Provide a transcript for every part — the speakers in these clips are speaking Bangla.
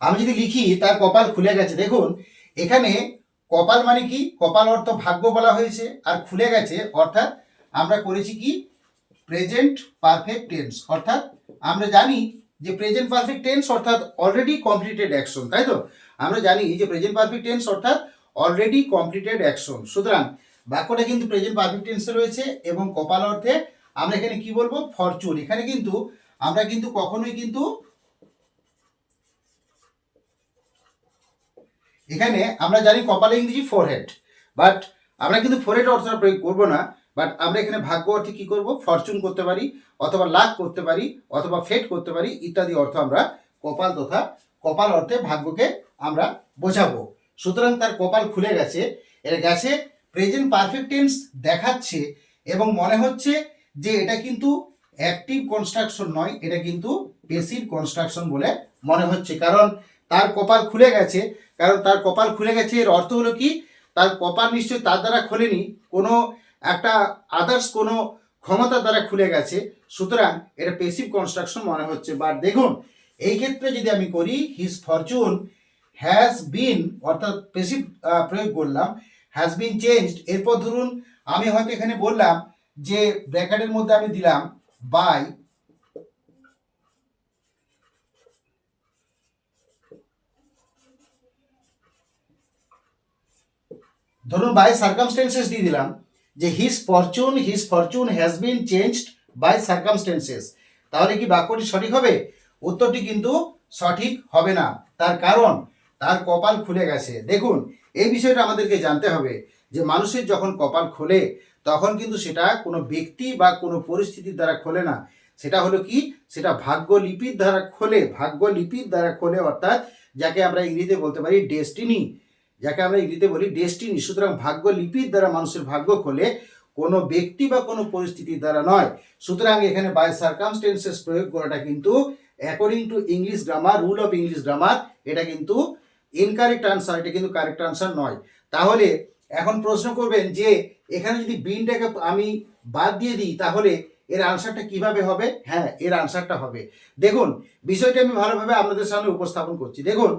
আমি যদি লিখি, তার কপাল খুলে গেছে। দেখুন, এখানে কপাল মানে কি? কপাল অর্থ ভাগ্য বলা হয়েছে, আর খুলে গেছে অর্থাৎ আমরা করেছি কি? প্রেজেন্ট পারফেক্ট টেন্স অর্থাৎ আমরা জানি যে প্রেজেন্ট পারফেক্ট টেন্স অর্থাৎ অলরেডি কমপ্লিটেড অ্যাকশন তাই তো? আমরা জানি যে প্রেজেন্ট পারফেক্ট টেন্স অর্থাৎ অলরেডি কমপ্লিটেড অ্যাকশন সুতরাং, বাক্যটা কিন্তু প্রেজেন্ট পারফেক্ট টেন্সে রয়েছে এবং কপাল অর্থে আমরা এখানে কি বলব? ফরচুন এখানে কিন্তু আমরা কিন্তু কখনোই কিন্তু এখানে আমরা জানি কপালে ইংরেজি ফোরহেড বাট আমরা কিন্তু ফোরহেড অর্থটা প্রয়োগ করব না বাট আমরা এখানে ভাগ্য অর্থে কি করব? ফরচুন করতে পারি, অথবা লাক করতে পারি, অথবা ফেট করতে পারি, ইত্যাদি অর্থ আমরা কপাল তথা কপাল অর্থে ভাগ্যকে আমরা বোঝাবো। সুতরাং তার কপাল খুলে গেছে, এর গেছে প্রেজেন্ট পারফেক্ট টেন্স দেখাচ্ছে, এবং মনে হচ্ছে যে এটা কিন্তু অ্যাক্টিভ কনস্ট্রাকশন নয়, এটা কিন্তু পেসিভ কনস্ট্রাকশন বলে মনে হচ্ছে। কারণ তার কপাল খুলে গেছে। কারণ তার কপাল খুলে গেছে, এর অর্থ হলো কি? তার কপাল নিশ্চয়ই তার দ্বারা খোলেনি, কোনো একটা আদার্স কোনো ক্ষমতা দ্বারা খুলে গেছে। সুতরাং এটা পেসিভ কনস্ট্রাকশন মনে হচ্ছে। বাট দেখুন, এই ক্ষেত্রে যদি আমি করি হিজ ফরচুন হ্যাজ বিন অর্থাৎ পেসিভ প্রয়োগ করলাম হ্যাজ বিন চেঞ্জড এরপর ধরুন, আমি হয়তো এখানে বললাম যে ব্র্যাকেটের মধ্যে আমি দিলাম বাই ধরুন বাই সার্কামস্টেন্সেস দিয়ে দিলাম যে his fortune his fortune has been changed by circumstances তাহলে কি বাক্যটি সঠিক হবে? উত্তরটি কিন্তু সঠিক হবে না। তার কারণ, তার কপাল খুলে গেছে। দেখুন, এই বিষয়টা আমাদেরকে জানতে হবে যে মানুষের যখন কপাল খোলে, তখন কিন্তু সেটা কোনো ব্যক্তি বা কোনো পরিস্থিতির দ্বারা খোলে না। সেটা হলো কি? সেটা ভাগ্য লিপির দ্বারা খোলে, ভাগ্য লিপির দ্বারা খোলে অর্থাৎ যাকে আমরা ইংরেজিতে বলতে পারি ডেস্টিনি যাকে আমরা ইংরেজিতে বলি ডেস্টিনি সুতরাং ভাগ্য লিপির দ্বারা মানুষের ভাগ্য খোলে কোনো ব্যক্তি বা কোনো পরিস্থিতির দ্বারা নয়। সুতরাং এখানে বাই সার্কামস্টেন্সেস প্রয়োগ করাটা কিন্তু according to English grammar rule of English grammar এটা কিন্তু ইনকারেক্ট আনসার এটা কিন্তু কারেক্ট আনসার নয়। তাহলে এখন প্রশ্ন করবেন যে এখানে যদি বিনটাকে আমি বাদ দিয়ে দিই, তাহলে এর আনসারটা কীভাবে হবে? হ্যাঁ এর আনসারটা হবে। দেখুন, বিষয়টা আমি ভালোভাবে আপনাদের সামনে উপস্থাপন করছি। দেখুন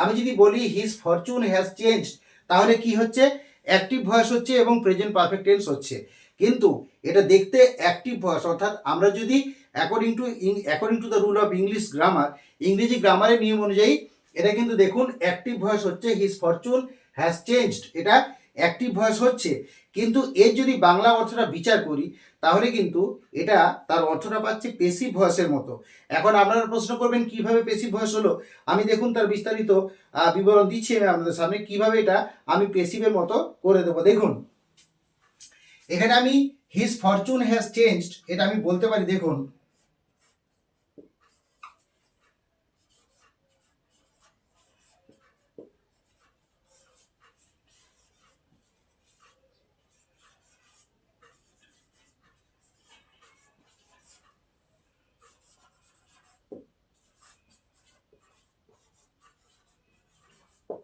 আমি যদি বলি হিজ ফরচুন হ্যাজ চেঞ্জ তাহলে কি হচ্ছে? অ্যাক্টিভ ভয়েস হচ্ছে এবং প্রেজেন্ট পারফেক্ট টেন্স হচ্ছে। কিন্তু এটা দেখতে অ্যাক্টিভ ভয়েস অর্থাৎ আমরা যদি according to according to the rule of English grammar ইংরেজি গ্রামারের নিয়ম অনুযায়ী, এটা কিন্তু দেখুন অ্যাক্টিভ ভয়েস হচ্ছে হিজ ফরচুন হ্যাজ চেঞ্জড এটা অ্যাক্টিভ ভয়েস হচ্ছে। কিন্তু এর যদি বাংলা অর্থটা বিচার করি, তাহলে কিন্তু এটা তার অর্থটা পাচ্ছে পেসিভ ভয়েসের মতো। এখন আপনারা প্রশ্ন করবেন, কীভাবে পেসিভ ভয়েস হলো? আমি দেখুন তার বিস্তারিত বিবরণ দিচ্ছি আমি আপনাদের সামনে, কীভাবে এটা আমি পেসিভের মতো করে দেবো। দেখুন, এখানে আমি হিজ ফরচুন হ্যাজ চেঞ্জড এটা আমি বলতে পারি, দেখুন।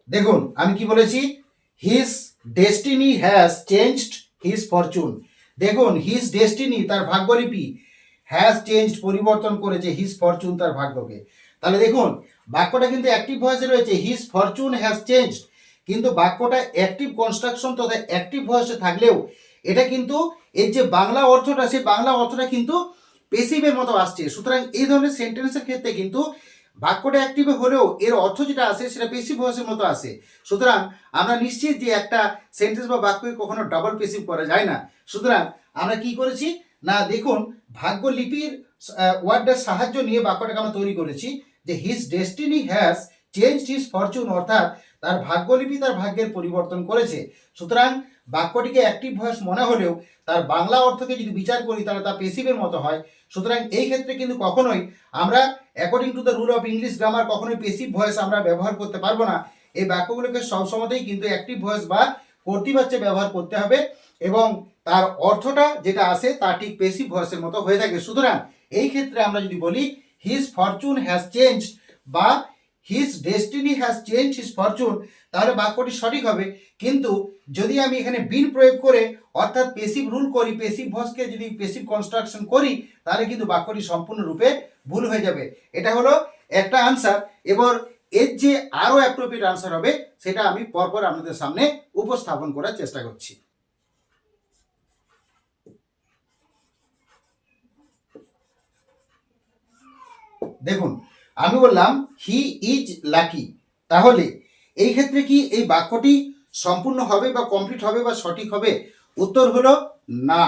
দেখুন, আমি কি বলেছি? His destiny has changed his fortune দেখুন হিজ ডেস্টিনি তার ভাগ্যলিপি হ্যাজ চেঞ্জড পরিবর্তন করেছে হিজ ফরচুন তার ভাগ্যকে। তাহলে দেখুন, বাক্যটা কিন্তু অ্যাক্টিভ ভয়েসে রয়েছে হিজ ফরচুন হ্যাজ চেঞ্জড কিন্তু বাক্যটা অ্যাক্টিভ কনস্ট্রাকশন তথা অ্যাক্টিভ ভয়েসে থাকলেও, এটা কিন্তু এর যে বাংলা অর্থটা, সেই বাংলা অর্থটা কিন্তু পেসিভের মতো আসছে। সুতরাং এই ধরনের সেন্টেন্সের ক্ষেত্রে কিন্তু বাক্যটা অ্যাক্টিভ হলেও এর অর্থ যেটা আসে সেটা পেসিভ ভয়েসের মতো আসে সুতরাং আমরা নিশ্চিত যে একটা সেন্টেন্স বা বাক্যকে কখনো ডাবল পেসিভ করা যায় না। সুতরাং আমরা কি করেছি? না, দেখুন, ভাগ্য লিপির ওয়ার্ডের সাহায্য নিয়ে বাক্যটাকে আমরা তৈরি করেছি যে his destiny has change his fortune অর্থাৎ তার ভাগ্যলিপি তার ভাগ্যের পরিবর্তন করেছে। সুতরাং বাক্যটিকে অ্যাক্টিভ ভয়েস মনে হলেও তার বাংলা অর্থকে যদি বিচার করি, তাহলে তা পেসিভের মতো হয়। সুতরাং এই ক্ষেত্রে কিন্তু কখনোই আমরা according to the rule of English grammar কখনোই পেসিভ ভয়েস আমরা ব্যবহার করতে পারব না। এই বাক্যগুলোকে সবসময়তেই কিন্তু অ্যাক্টিভ ভয়েস বা কর্তৃবাচ্যে ব্যবহার করতে হবে এবং তার অর্থটা যেটা আসে তা ঠিক পেসিভ ভয়েসের মতো হয়ে থাকে। সুতরাং এই ক্ষেত্রে আমরা যদি বলি হিজ ফরচুন হ্যাজ চেঞ্জ বা his destiny has change his fortune তাহলে বাক্যটি সঠিক হবে। কিন্তু যদি আমি এখানে বিন প্রয়োগ করে, অর্থাৎ পেসিভ রুল করি পেসিভ ভসকে যদি পেসিভ কনস্ট্রাকশন করি, তাহলে কিন্তু বাক্যটি সম্পূর্ণরূপে ভুল হয়ে যাবে। এটা হলো একটা আনসার এবার এর যে আরও অ্যাপ্রোপ্রিয়েট আনসার হবে, সেটা আমি পরপর আপনাদের সামনে উপস্থাপন করার চেষ্টা করছি। দেখুন আমি বললাম হি ইজ লাকি তাহলে এই ক্ষেত্রে কি এই বাক্যটি সম্পূর্ণ হবে বা কমপ্লিট হবে বা সঠিক হবে? উত্তর হলো না।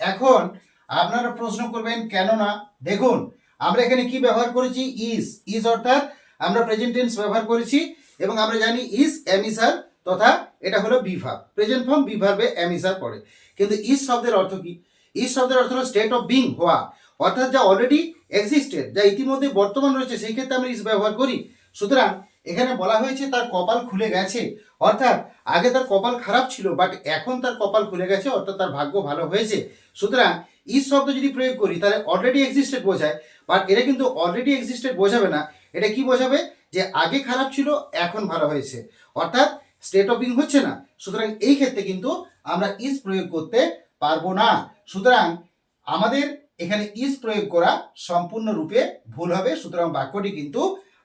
এখন আপনারা প্রশ্ন করবেন, কেন না? দেখুন, আমরা এখানে কি ব্যবহার করেছি? ইজ ইজ অর্থাৎ আমরা প্রেজেন্ট টেন্স ব্যবহার করেছি এবং আমরা জানি ইজ এমিসার তথা এটা হলো বিভাগ। প্রেজেন্ট ফর্ম বিভার্বে এমিসার পড়ে। কিন্তু ইজ শব্দের অর্থ কি? ইজ শব্দের অর্থ হলো স্টেট অফ বিং হওয়া। অর্থাৎ যা অলরেডি এক্সিস্টেড যা ইতিমধ্যে বর্তমান রয়েছে, সেই ক্ষেত্রে আমরা ইজ ব্যবহার করি। সুতরাং এখানে বলা হয়েছে তার কপাল খুলে গেছে। অর্থাৎ আগে তার কপাল খারাপ ছিল বাট এখন তার কপাল খুলে গেছে, অর্থাৎ তার ভাগ্য ভালো হয়েছে। সুতরাং ইজ শব্দ যদি প্রয়োগ করি, তাহলে অলরেডি এক্সিস্টেড বোঝায় বাট এটা কিন্তু অলরেডি এক্সিস্টেড বোঝাবে না। এটা কি বোঝাবে? যে আগে খারাপ ছিল, এখন ভালো হয়েছে। অর্থাৎ স্টেট অফ বিং হচ্ছে না। সুতরাং এই ক্ষেত্রে কিন্তু আমরা ইজ প্রয়োগ করতে পারব না। সুতরাং আমাদের এখানে ইজ প্রয়োগ করা সম্পূর্ণরূপে ভুল হবে, সুতরাং বাক্যটি কিন্তু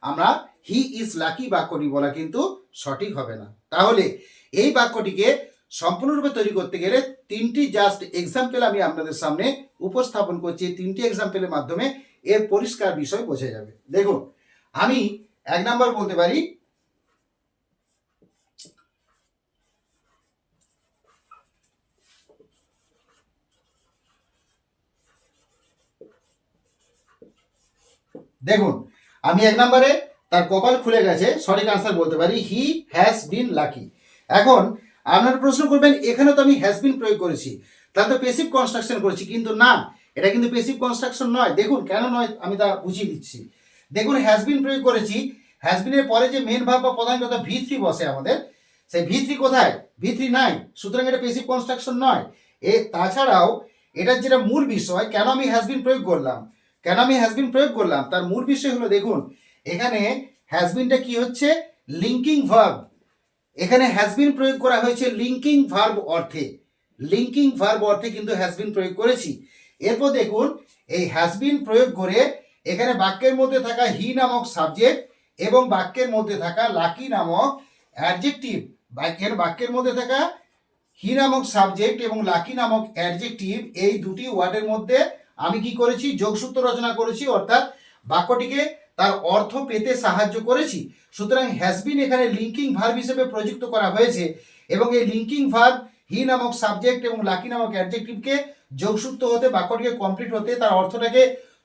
আমরা হি ইজ লাকি বাক্যটি বলা কিন্তু সঠিক হবে না। তাহলে এই বাক্যটিকে সম্পূর্ণরূপে তৈরি করতে গেলে তিনটি জাস্ট এক্সাম্পল আমি আপনাদের সামনে উপস্থাপন করছি। তিনটি এক্সাম্পলের মাধ্যমে এর পরিষ্কার বিষয় বোঝা যাবে। দেখুন, আমি এক নাম্বার বলতে পারি দেখুন, আমি এক নম্বরে তার কপাল খুলে গেছে, সঠিক আনসার বলতে পারি হি হ্যাজ বিন লাকি এখন আপনার প্রশ্ন করবেন এখানে তো আমি হ্যাজ বিন প্রয়োগ করেছি, তাহলে তো পেসিভ কনস্ট্রাকশন করেছি, কিন্তু না, এটা কিন্তু পেসিভ কনস্ট্রাকশন নয়। দেখুন, কেন নয়, আমি তা বুঝিয়ে দিচ্ছি। দেখুন হ্যাজ বিন প্রয়োগ করেছি হ্যাজ বিনের পরে যে মেন ভাব বা প্রধান কথা ভি থ্রি বসে আমাদের, সেই ভি থ্রি কোথায়? ভি থ্রি নাই, সুতরাং এটা পেসিভ কনস্ট্রাকশন নয়। এ, তাছাড়াও, এটার যেটা মূল বিষয়, কেন আমি হ্যাজ বিন প্রয়োগ করলাম? কেন আমি হ্যাজবিন প্রয়োগ করলাম। তার মূল বিষয় হলো, দেখুন, এখানে হ্যাজবিনটা কি হচ্ছে? লিঙ্কিং ভার্ব এখানে হ্যাজবিন প্রয়োগ করা হয়েছে লিঙ্কিং ভার্ব অর্থে। লিঙ্কিং ভার্ব অর্থে কিন্তু হ্যাজবিন প্রয়োগ করেছি। এরপর দেখুন, এই হ্যাজবিন প্রয়োগ করে এখানে বাক্যের মধ্যে থাকা হি নামক সাবজেক্ট এবং বাক্যের মধ্যে থাকা লাকি নামক অ্যাডজেক্টিভ বাক্যের বাক্যের মধ্যে থাকা হি নামক সাবজেক্ট এবং লাকি নামক অ্যাডজেক্টিভ এই দুটি ওয়ার্ডের মধ্যে আমি কি করেছি? যোগসূত্র রচনা করেছি, অর্থাৎ বাক্যটিকে তার অর্থ পেতে সাহায্য করেছি। সুতরাং হ্যাজবিন এখানে লিঙ্কিং ভার্ব হিসেবে প্রযুক্ত করা হয়েছে এবং এই লিঙ্কিং ভার্ব হি নামক সাবজেক্ট এবং লাকি নামক অ্যাডজেক্টিভকে যোগসূত্র হতে, বাক্যটিকে কমপ্লিট হতে, তার অর্থটাকে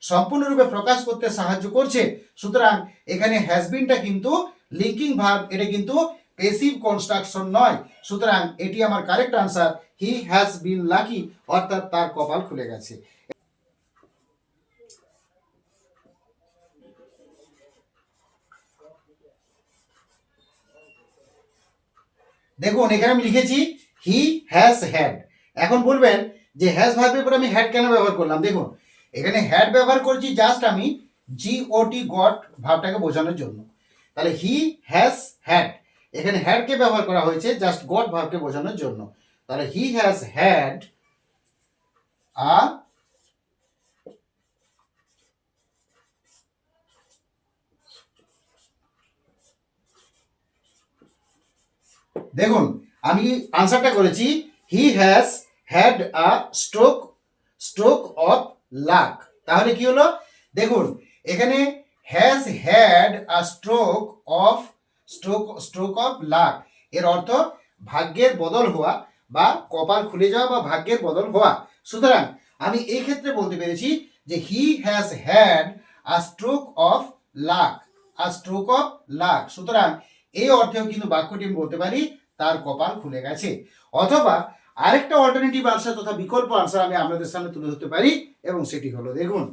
সম্পূর্ণরূপে প্রকাশ করতে সাহায্য করছে। সুতরাং এখানে হ্যাজবিনটা কিন্তু লিঙ্কিং ভার্ব এটা কিন্তু পেসিভ কনস্ট্রাকশন নয়। সুতরাং এটি আমার correct answer he has been lucky অর্থাৎ তার কপাল খুলে গেছে। দেখুন, এখানে আমি লিখেছি হি হ্যাজ হ্যাড এখন বলবেন যে হ্যাজ ভার্বের পর আমি হ্যাড কেন ব্যবহার করলাম? দেখুন, এখানে হ্যাড ব্যবহার করছি জাস্ট আমি জি ও টি গট ভাবটাকে বোঝানোর জন্য। তাহলে হি হ্যাজ হ্যাড এখানে হ্যাডকে ব্যবহার করা হয়েছে জাস্ট গট ভাবকে বোঝানোর জন্য। তাহলে হি হ্যাজ হ্যাড আ দেখুন, আমি আনসারটা করেছি he has had a stroke stroke of luck তাহলে কি হলো? দেখুন, এখানে has had a stroke of stroke stroke of luck এর অর্থ ভাগ্যের বদল হওয়া বা কপাল খুলে যাওয়া বা ভাগ্যের বদল হওয়া। সুতরাং আমি এই ক্ষেত্রে বলতে পেরেছি যে he has had a stroke of luck a stroke of luck সুতরাং এই অর্থেও কিন্তু বাক্যটি আমি বলতে পারি, তার কপাল খুলে গেছে। অথবা আরেকটা অল্টারনেটিভ আনসার তথা বিকল্প আনসার আমি আপনাদের সামনে তুলে ধরতে পারি, এবং সেটি হলো, দেখুন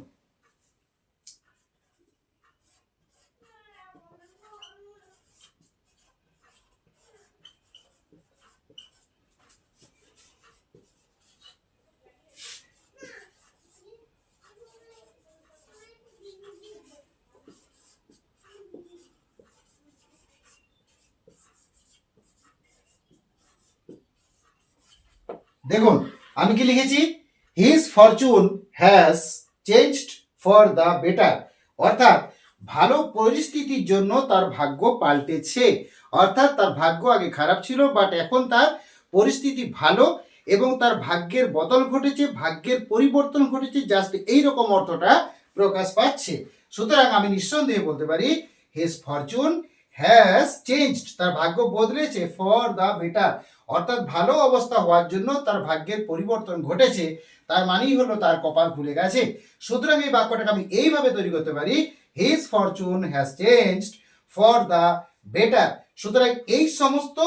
দেখুন, আমি কি লিখেছি? His fortune has changed for the better অর্থাৎ, ভালো পরিস্থিতির জন্য তার ভাগ্য পাল্টেছে। অর্থাৎ, তার ভাগ্য আগে খারাপ ছিল বাট এখন তার পরিস্থিতি ভালো এবং তার ভাগ্যের বদল ঘটেছে, ভাগ্যের পরিবর্তন ঘটেছে জাস্ট এই রকম অর্থটা প্রকাশ পাচ্ছে। সুতরাং আমি নিঃসন্দেহে বলতে পারি হিজ ফরচুন হ্যাজ চেঞ্জড তার ভাগ্য বদলেছে ফর দ্য বেটার অর্থাৎ ভালো অবস্থা হওয়ার জন্য তার ভাগ্যের পরিবর্তন ঘটেছে, তার মানেই হলো তার কপাল খুলে গেছে। সুতরাং এই বাক্যটাকে আমি এইভাবে তৈরি করতে পারি his fortune has changed for the better সুতরাং এই সমস্ত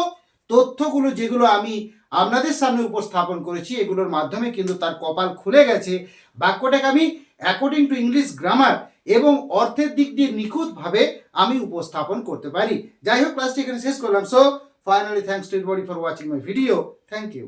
তথ্যগুলো যেগুলো আমি আপনাদের সামনে উপস্থাপন করেছি, এগুলোর মাধ্যমে কিন্তু তার কপাল খুলে গেছে। বাক্যটাকে আমি অ্যাকর্ডিং টু ইংলিশ গ্রামার এবং অর্থের দিক দিয়ে নিখুঁতভাবে আমি উপস্থাপন করতে পারি। যাই হোক ক্লাসটি এখানে শেষ করলাম। So finally thanks to body for watching my video thank you